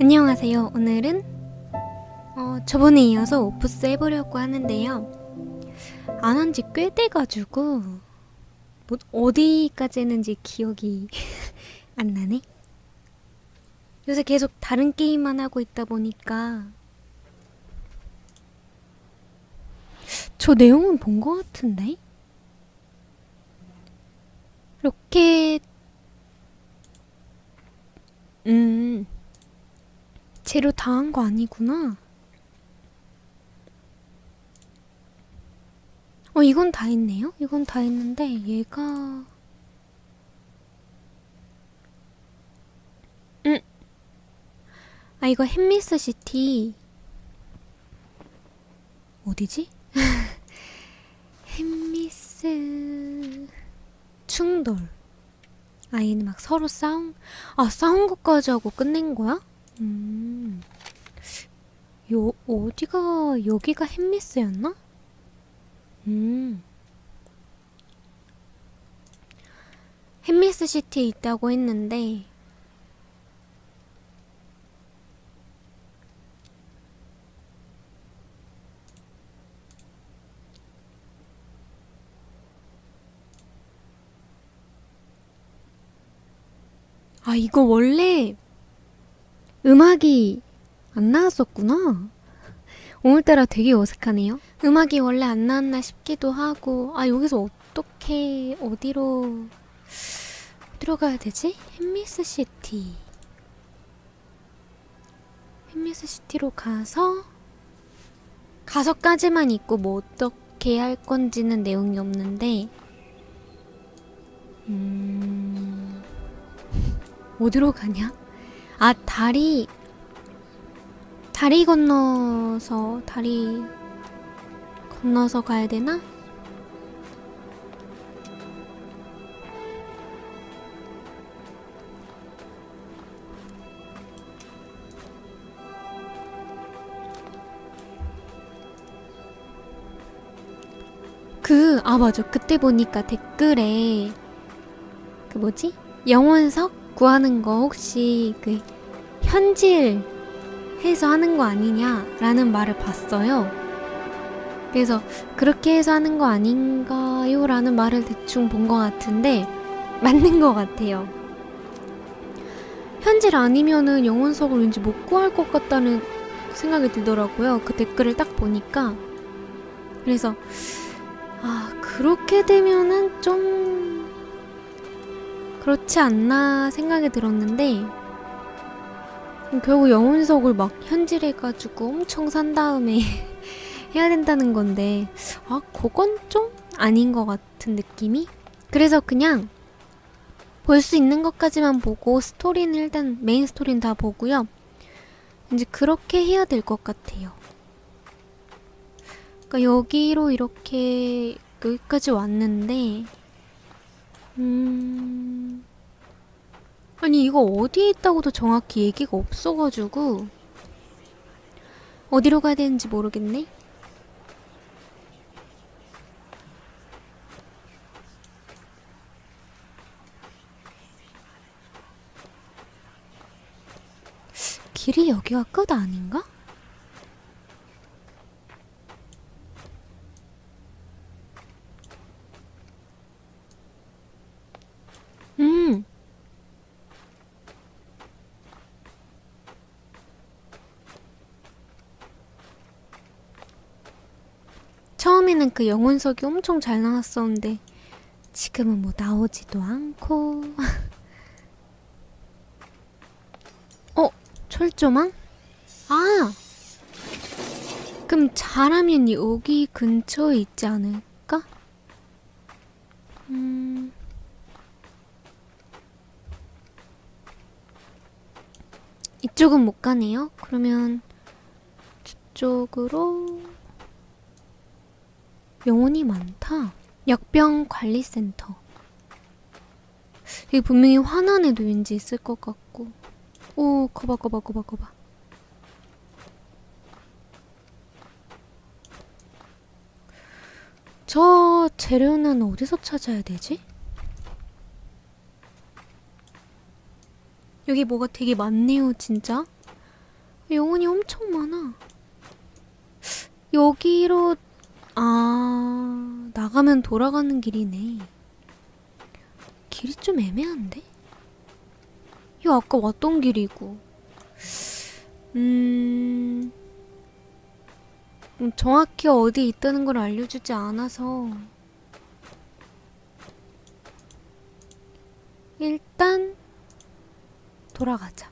안녕하세요. 오늘은 어, 저번에 이어서 오프스 해보려고 하는데요. 안 한 지 꽤 돼가지고 뭐 어디까지 했는지 기억이 안 나네. 요새 계속 다른 게임만 하고 있다 보니까 저 내용은 본 것 같은데? 로켓 음 재료 다 한 거 아니구나. 어, 이건 다 했네요? 이건 다 했는데, 얘가. 음. 아, 이거 햄미스 시티. 어디지? 햄미스. 충돌. 아, 얘는 막 서로 싸운, 아, 싸운 것까지 하고 끝낸 거야? 음. 요, 어디가, 여기가 햄미스였나? 음. 햄미스 시티에 있다고 했는데, 아, 이거 원래 음악이 안 나왔었구나. 오늘따라 되게 어색하네요. 음악이 원래 안 나왔나 싶기도 하고, 아, 여기서 어떻게, 어디로, 어디로 가야 되지? 햄미스 시티. 햄미스 시티로 가서, 가서까지만 있고, 뭐 어떻게 할 건지는 내용이 없는데, 음, 어디로 가냐? 아, 다리, 다리 건너서, 다리 건너서 가야 되나? 그, 아, 맞아. 그때 보니까 댓글에, 그 뭐지? 영혼석 구하는 거 혹시 그 현질 해서 하는 거 아니냐라는 말을 봤어요. 그래서 그렇게 해서 하는 거 아닌가요? 라는 말을 대충 본 것 같은데 맞는 것 같아요. 현질 아니면은 영혼석을 왠지 못 구할 것 같다는 생각이 들더라고요. 그 댓글을 딱 보니까. 그래서 아, 그렇게 되면은 좀 그렇지 않나 생각이 들었는데 결국 영혼석을 막 현질해가지고 엄청 산 다음에 해야 된다는 건데 아 그건 좀 아닌 것 같은 느낌이? 그래서 그냥 볼 수 있는 것까지만 보고 스토리는 일단 메인 스토리는 다 보고요. 이제 그렇게 해야 될 것 같아요. 그러니까 여기로 이렇게 여기까지 왔는데 음 아니 이거 어디에 있다고도 정확히 얘기가 없어가지고 어디로 가야 되는지 모르겠네. 길이 여기가 끝 아닌가? 음. 처음에는 그 영혼석이 엄청 잘 나왔었는데 지금은 뭐 나오지도 않고 어? 철조망? 아! 그럼 잘하면 여기 근처에 있지 않을까? 음... 이쪽은 못 가네요. 그러면 저쪽으로 영혼이 많다. 역병 관리센터. 여기 분명히 화난 애도 왠지 있을 것 같고. 오, 거봐, 거봐, 거봐, 거봐. 저 재료는 어디서 찾아야 되지? 여기 뭐가 되게 많네요, 진짜. 영혼이 엄청 많아. 여기로 아 나가면 돌아가는 길이네. 길이 좀 애매한데? 이 아까 왔던 길이고. 음, 음, 정확히 어디 있다는 걸 알려주지 않아서 일단 돌아가자.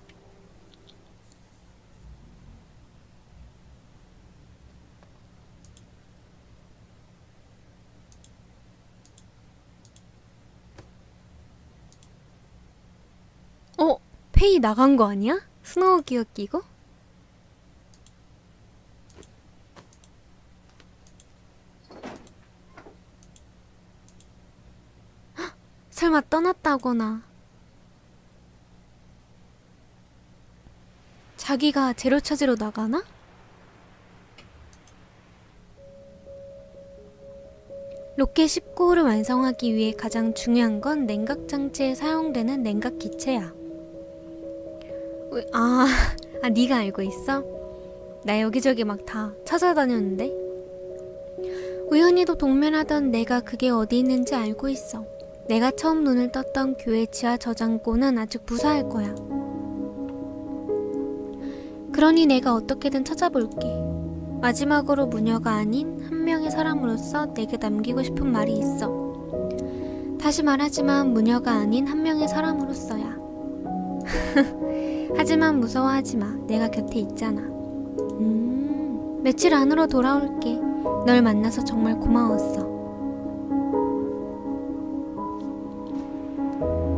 어? 페이 나간 거 아니야? 스노우 기어 끼고? 헉, 설마 떠났다거나 자기가 재료 찾으러 나가나? 로켓 19호를 완성하기 위해 가장 중요한 건 냉각 장치에 사용되는 냉각 기체야. 왜- 아, 아 네가 알고 있어? 나 여기저기 막 다 찾아다녔는데. 우연히도 동면하던 내가 그게 어디 있는지 알고 있어. 내가 처음 눈을 떴던 교회 지하 저장고는 아직 무사할 거야. 그러니 내가 어떻게든 찾아볼게. 마지막으로 무녀가 아닌 한 명의 사람으로서 내게 남기고 싶은 말이 있어. 다시 말하지만 무녀가 아닌 한 명의 사람으로서야. 하지만 무서워하지 마. 내가 곁에 있잖아. 음, 며칠 안으로 돌아올게. 널 만나서 정말 고마웠어.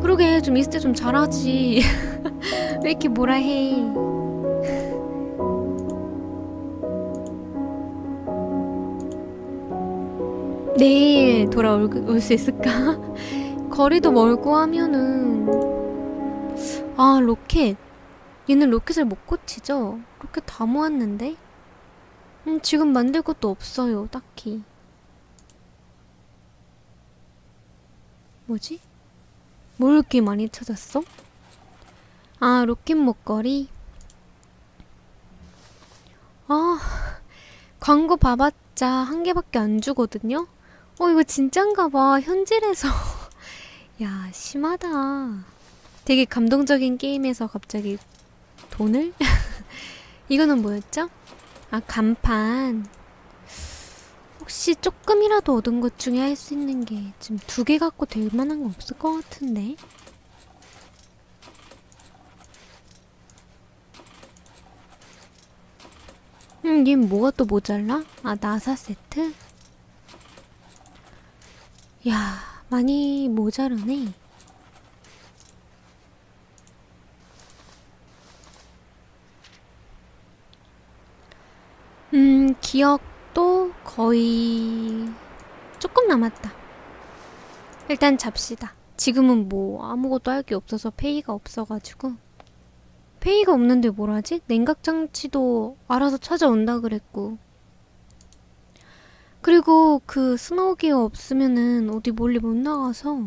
그러게 좀 있을 때 좀 잘하지. 왜 이렇게 뭐라 해? 내일 돌아올 수 있을까? 거리도 멀고 하면은 아 로켓 얘는 로켓을 못 고치죠? 로켓 다 모았는데? 음, 지금 만들 것도 없어요 딱히 뭐지? 뭘 이렇게 많이 찾았어? 아 로켓 목걸이 아 광고 봐봤자 한 개밖에 안 주거든요? 어, 이거 진짠가 봐. 현질에서. 야, 심하다. 되게 감동적인 게임에서 갑자기 돈을? 이거는 뭐였죠? 아, 간판. 혹시 조금이라도 얻은 것 중에 할 수 있는 게 지금 두 개 갖고 될 만한 거 없을 것 같은데? 음, 얘 뭐가 또 모자라? 아, 나사 세트? 야, 많이 모자르네. 음, 기억도 거의 조금 남았다. 일단 잡시다. 지금은 뭐 아무것도 할 게 없어서 페이가 없어가지고. 페이가 없는데 뭘 하지? 냉각 장치도 알아서 찾아온다 그랬고. 그리고 그 스노우기어 없으면은 어디 멀리 못 나가서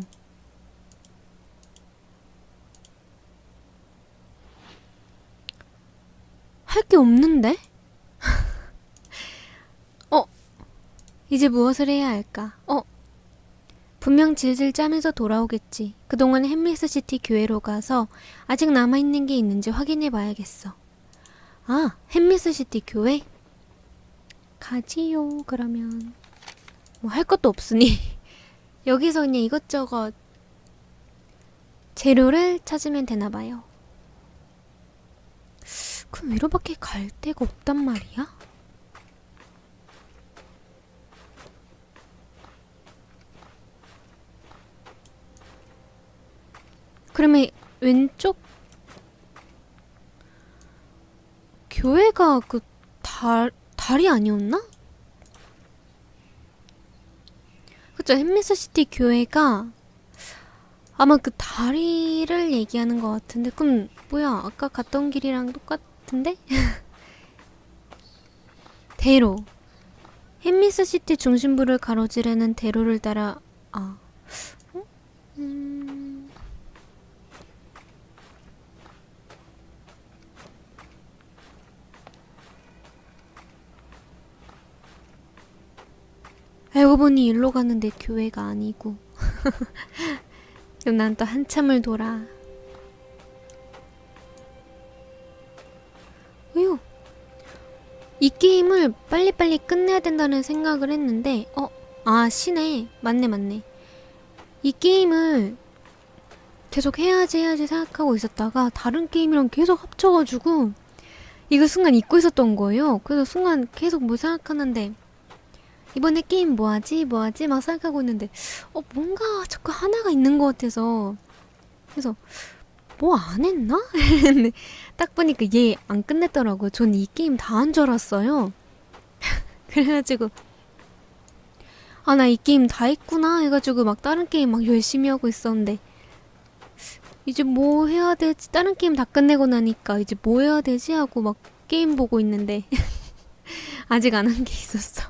할 게 없는데? 이제 무엇을 해야 할까? 어, 분명 질질 짜면서 돌아오겠지. 그동안 햄리스 시티 교회로 가서 아직 남아있는 게 있는지 확인해 봐야겠어. 아, 햄리스 시티 교회? 가지요, 그러면. 뭐 할 것도 없으니. 여기서 그냥 이것저것 재료를 찾으면 되나 봐요. 그럼 위로밖에 갈 데가 없단 말이야? 그러면 왼쪽 교회가 그 달, 달이 아니었나? 그쵸, 햄미스시티 교회가 아마 그 다리를 얘기하는 것 같은데, 그럼 뭐야, 아까 갔던 길이랑 똑같은데? 대로. 햄미스시티 중심부를 가로지르는 대로를 따라, 아, 알고 보니 일로 갔는데 교회가 아니고. 그럼 난 또 한참을 돌아. 으유. 이 게임을 빨리빨리 끝내야 된다는 생각을 했는데, 어, 아, 시네. 맞네, 맞네. 이 게임을 계속 해야지 해야지 생각하고 있었다가 다른 게임이랑 계속 합쳐가지고 이거 순간 잊고 있었던 거예요. 그래서 순간 계속 뭐 생각하는데 이번에 게임 뭐 하지? 뭐 하지? 막 생각하고 있는데 어 뭔가 자꾸 하나가 있는 것 같아서 그래서 뭐 안 했나? 딱 보니까 얘 안 끝냈더라고요. 전 이 게임 다 한 줄 알았어요. 그래가지고 아 나 이 게임 다 했구나 해가지고 막 다른 게임 막 열심히 하고 있었는데 이제 뭐 해야 되지? 다른 게임 다 끝내고 나니까 이제 뭐 해야 되지? 하고 막 게임 보고 있는데 아직 안 한 게 있었어.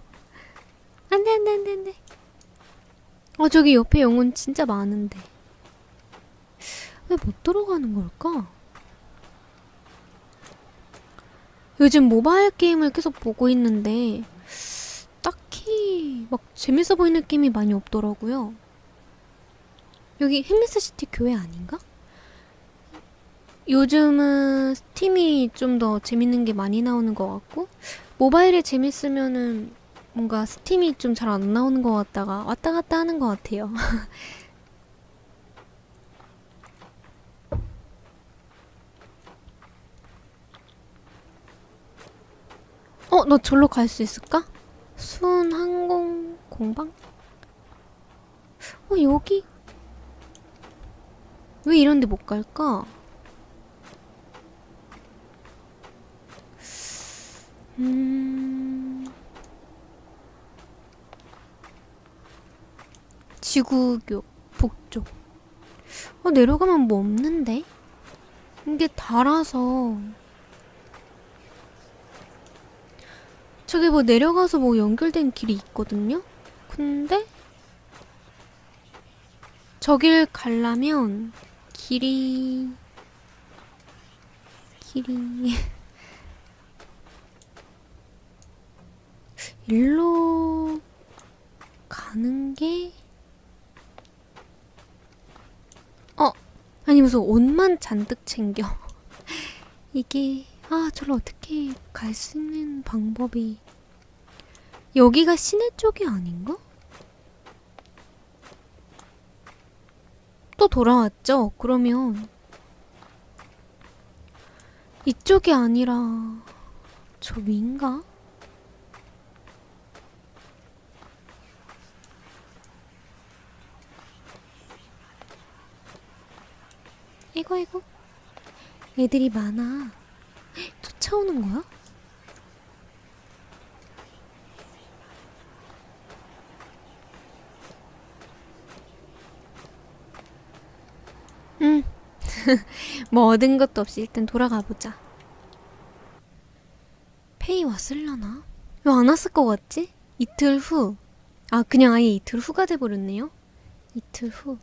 안돼 안돼 안돼 안돼. 어 저기 옆에 영혼 진짜 많은데 왜 못 들어가는 걸까? 요즘 모바일 게임을 계속 보고 있는데 딱히 막 재밌어 보이는 게임이 많이 없더라고요. 여기 햄미스 시티 교회 아닌가? 요즘은 스팀이 좀 더 재밌는 게 많이 나오는 것 같고 모바일이 재밌으면은 뭔가 스팀이 좀 잘 안 나오는 것 같다가 왔다 갔다 하는 것 같아요. 어, 너 절로 갈 수 있을까? 수은 항공 공방? 어, 여기? 왜 이런데 못 갈까? 음... 지구교 북쪽. 어, 내려가면 뭐 없는데? 이게 달아서. 저기 뭐 내려가서 뭐 연결된 길이 있거든요? 근데 저길 가려면 길이 길이 일로 가는 게 어, 아니 무슨 옷만 잔뜩 챙겨. 이게 아, 저를 어떻게 갈 수 있는 방법이 여기가 시내 쪽이 아닌가? 또 돌아왔죠? 그러면 이쪽이 아니라 저 위인가? 이거 이거 애들이 많아 쫓아오는 거야? 응. 뭐 얻은 것도 없이 일단 돌아가 보자. 페이 왔을려나? 왜 안 왔을 것 같지? 이틀 후. 아, 그냥 아예 이틀 후가 돼버렸네요. 이틀 후.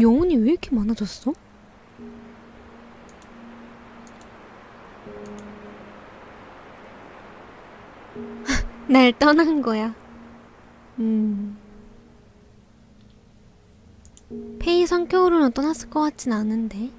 영혼이 왜 이렇게 많아졌어? 날 떠난 거야. 음. 페이 성격으로는 떠났을 것 같진 않은데.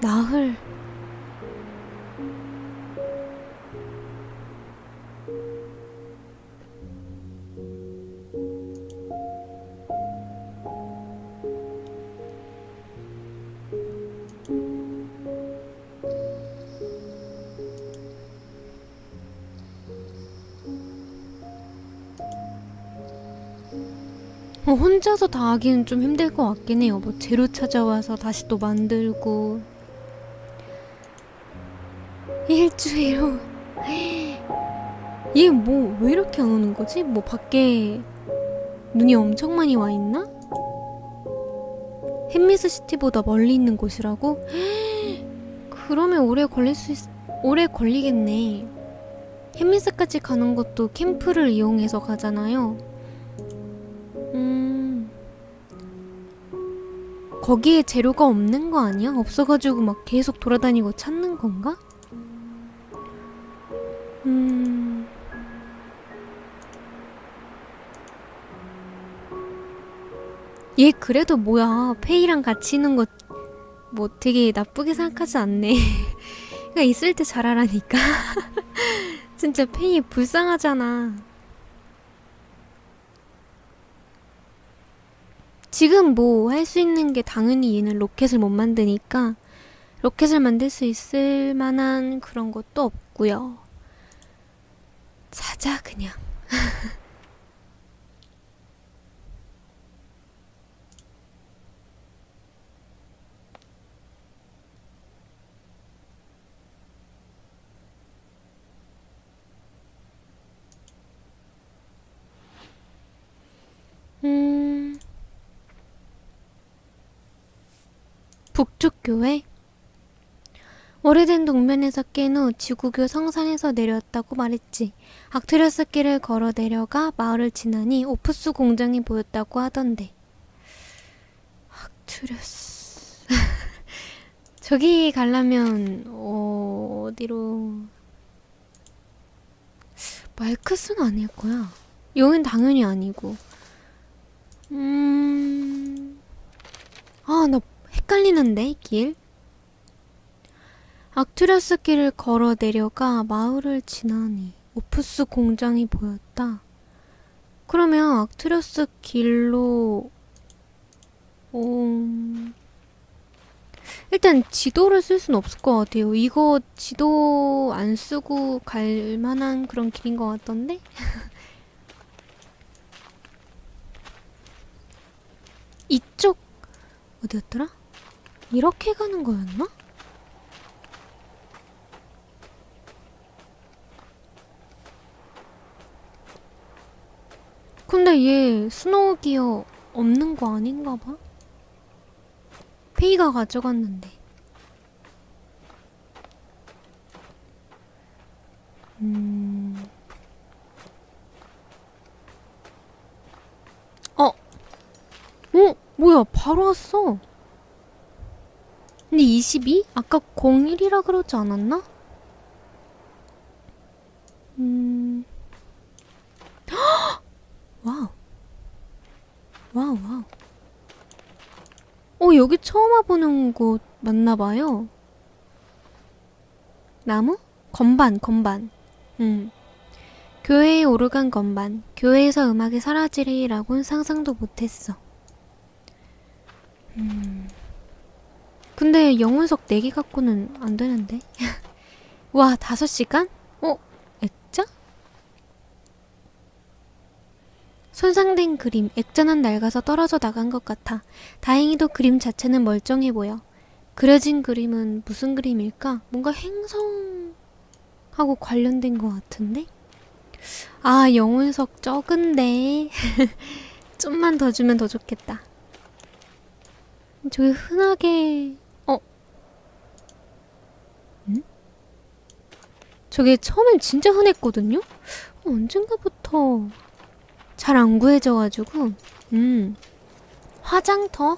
나흘. 어, 혼자서 다 하기는 좀 힘들 것 같긴 해요. 뭐 재료 찾아와서 다시 또 만들고 일주일 후. 얘 뭐 왜 이렇게 안 오는 거지? 뭐 밖에 눈이 엄청 많이 와 있나? 햄미스 시티보다 멀리 있는 곳이라고? 그러면 오래 걸릴 수 있... 오래 걸리겠네. 햄미스까지 가는 것도 캠프를 이용해서 가잖아요. 음. 거기에 재료가 없는 거 아니야? 없어가지고 막 계속 돌아다니고 찾는 건가? 음. 얘 그래도 뭐야 페이랑 같이 있는 거 뭐 되게 나쁘게 생각하지 않네. 그러니까 있을 때 잘하라니까. 진짜 페이 불쌍하잖아. 지금 뭐 할 수 있는 게 당연히 얘는 로켓을 못 만드니까 로켓을 만들 수 있을 만한 그런 것도 없고요 자자 그냥 음. 북쪽 교회? 오래된 동면에서 깬 후 지구교 성산에서 내려왔다고 말했지. 악투리어스 길을 걸어 내려가 마을을 지나니 오프스 공장이 보였다고 하던데. 악투리어스. 저기 가려면 어, 어디로? 말크스는 아닐 거야. 여긴 당연히 아니고. 음. 아, 나 헷갈리는데, 길? 악투리어스 길을 걸어 내려가 마을을 지나니 오프스 공장이 보였다. 그러면 악투리어스 길로 음... 일단 지도를 쓸 수는 없을 것 같아요. 이거 지도 안 쓰고 갈 만한 그런 길인 것 같던데? 이쪽 어디였더라? 이렇게 가는 거였나? 근데 얘 스노우 기어 없는 거 아닌가 봐. 페이가 가져갔는데. 음. 어. 어? 뭐야? 바로 왔어. 근데 22? 아까 01이라 그러지 않았나? 음. 와우. 와우, 와우. 어, 여기 처음 와보는 곳 맞나봐요. 나무? 건반, 건반. 음. 교회의 오르간 건반. 교회에서 음악이 사라지리라고는 상상도 못했어. 음. 근데 영혼석 4개 갖고는 안 되는데. 와, 5시간? 어, 액자? 손상된 그림, 액자는 낡아서 떨어져 나간 것 같아. 다행히도 그림 자체는 멀쩡해 보여. 그려진 그림은 무슨 그림일까? 뭔가 행성하고 관련된 것 같은데? 아, 영혼석 적은데. 좀만 더 주면 더 좋겠다. 저기 흔하게, 어? 응? 저게 처음엔 진짜 흔했거든요? 어, 언젠가부터 잘 안 구해져가지고, 음. 화장터?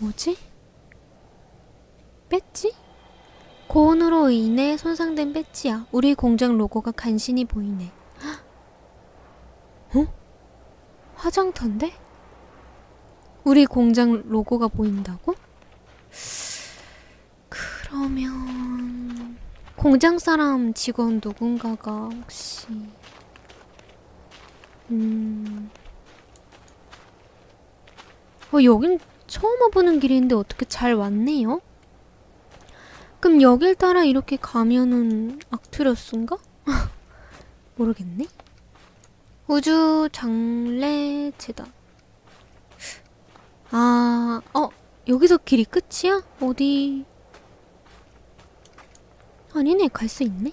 뭐지? 배지? 고온으로 인해 손상된 배지야. 우리 공장 로고가 간신히 보이네. 헉? 어? 화장터인데? 우리 공장 로고가 보인다고? 그러면 공장 사람 직원 누군가가 혹시 음. 어, 여긴 처음 와보는 길인데 어떻게 잘 왔네요? 그럼 여길 따라 이렇게 가면은 악투리어스인가? 모르겠네. 우주 장례 재단. 아, 어, 여기서 길이 끝이야? 어디? 아니네, 갈 수 있네.